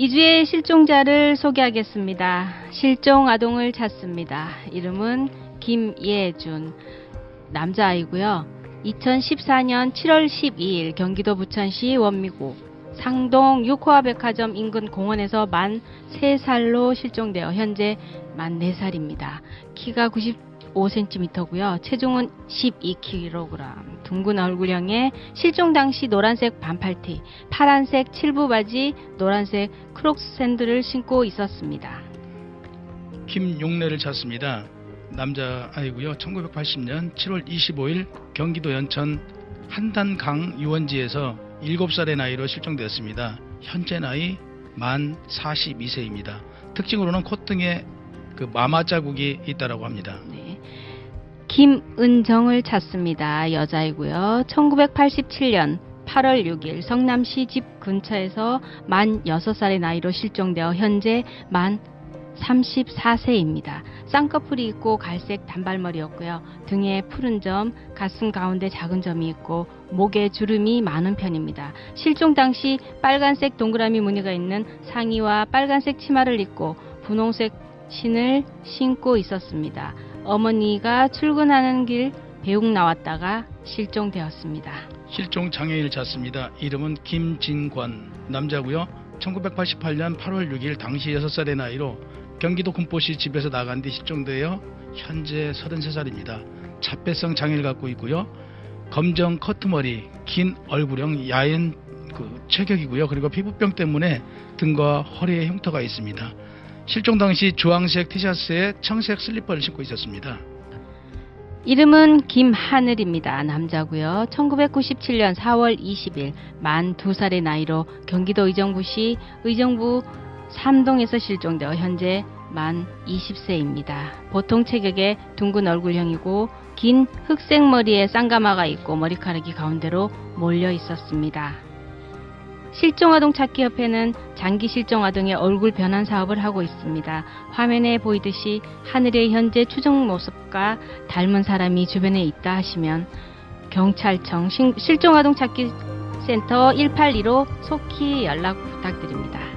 이주의 실종자를 소개하겠습니다. 실종 아동을 찾습니다. 이름은 김예준 남자아이고요. 2014년 7월 12일 경기도 부천시 원미구 상동 6호화 백화점 인근 공원에서 만 3살로 실종되어 현재 만 4살입니다. 키가 95cm고요. 체중은 12kg. 둥근 얼굴형에 실종 당시 노란색 반팔티, 파란색 칠부 바지, 노란색 크록스 샌들을 신고 있었습니다. 김용래를 찾습니다. 남자 아이고요. 1980년 7월 25일 경기도 연천 한단강 유원지에서 7살의 나이로 실종되었습니다. 현재 나이 만 42세입니다. 특징으로는 콧등에 그 마마 자국이 있다라고 합니다. 네. 김은정을 찾습니다. 여자이고요. 1987년 8월 6일 성남시 집 근처에서 만 6살의 나이로 실종되어 현재 만 34세입니다. 쌍꺼풀이 있고 갈색 단발머리였고요. 등에 푸른 점, 가슴 가운데 작은 점이 있고 목에 주름이 많은 편입니다. 실종 당시 빨간색 동그라미 무늬가 있는 상의와 빨간색 치마를 입고 분홍색 신을 신고 있었습니다. 어머니가 출근하는 길 배웅 나왔다가 실종되었습니다. 실종 장애인을 찾습니다. 이름은 김진권 남자고요. 1988년 8월 6일 당시 6살의 나이로 경기도 군포시 집에서 나간 뒤 실종되어 현재 33살입니다. 자폐성 장애를 갖고 있고요. 검정 커트머리, 긴 얼굴형 야인 그 체격이고요. 그리고 피부병 때문에 등과 허리에 흉터가 있습니다. 실종 당시 주황색 티셔츠에 청색 슬리퍼를 신고 있었습니다. 이름은 김하늘입니다. 남자고요. 1997년 4월 20일 만 2살의 나이로 경기도 의정부시 의정부 삼동에서 실종되어 현재 만 20세입니다. 보통 체격의 둥근 얼굴형이고 긴 흑색 머리에 쌍가마가 있고 머리카락이 가운데로 몰려 있었습니다. 실종아동 찾기 협회는 장기 실종아동의 얼굴 변환 사업을 하고 있습니다. 화면에 보이듯이 하늘의 현재 추정 모습과 닮은 사람이 주변에 있다 하시면 경찰청 신- 실종아동 찾기 센터 182로 속히 연락 부탁드립니다.